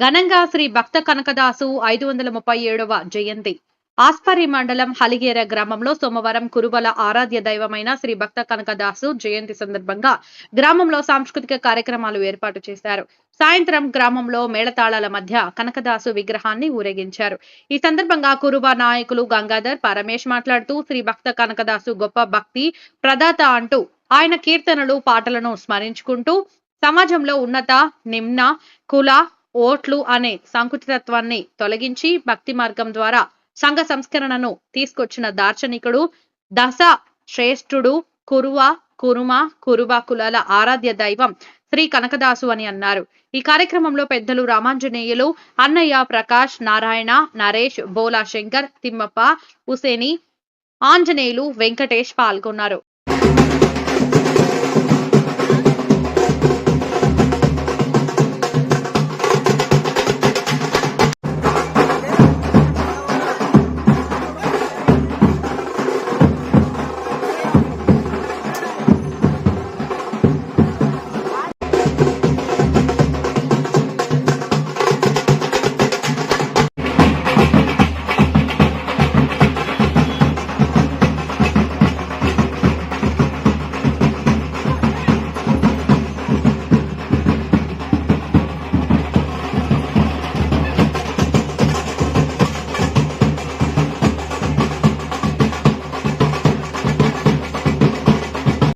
ఘనంగా శ్రీ భక్త కనకదాసు ఐదు వందల ముప్పై ఏడవ జయంతి. ఆస్పరి మండలం హలిగేర గ్రామంలో సోమవారం కురుబల ఆరాధ్య దైవమైన శ్రీ భక్త కనకదాసు జయంతి సందర్భంగా గ్రామంలో సాంస్కృతిక కార్యక్రమాలు ఏర్పాటు చేశారు. సాయంత్రం గ్రామంలో మేళతాళాల మధ్య కనకదాసు విగ్రహాన్ని ఊరేగించారు. ఈ సందర్భంగా కురుబ నాయకులు గంగాధర్ పరమేష్ మాట్లాడుతూ శ్రీ భక్త కనకదాసు గొప్ప భక్తి ప్రదాత అంటూ ఆయన కీర్తనలు పాటలను స్మరించుకుంటూ సమాజంలో ఉన్నత నిమ్న కుల ఓట్లు అనే సంకుచితత్వాన్ని తొలగించి భక్తి మార్గం ద్వారా సంఘ సంస్కరణను తీసుకొచ్చిన దార్శనికుడు దశ శ్రేష్ఠుడు కురువ కురుమ కురుబ కులాల ఆరాధ్య దైవం శ్రీ కనకదాసు అని అన్నారు. ఈ కార్యక్రమంలో పెద్దలు రామాంజనేయులు అన్నయ్య ప్రకాష్ నారాయణ నరేష్ బోలా శంకర్ తిమ్మప్ప హుసేని ఆంజనేయులు వెంకటేష్ పాల్గొన్నారు.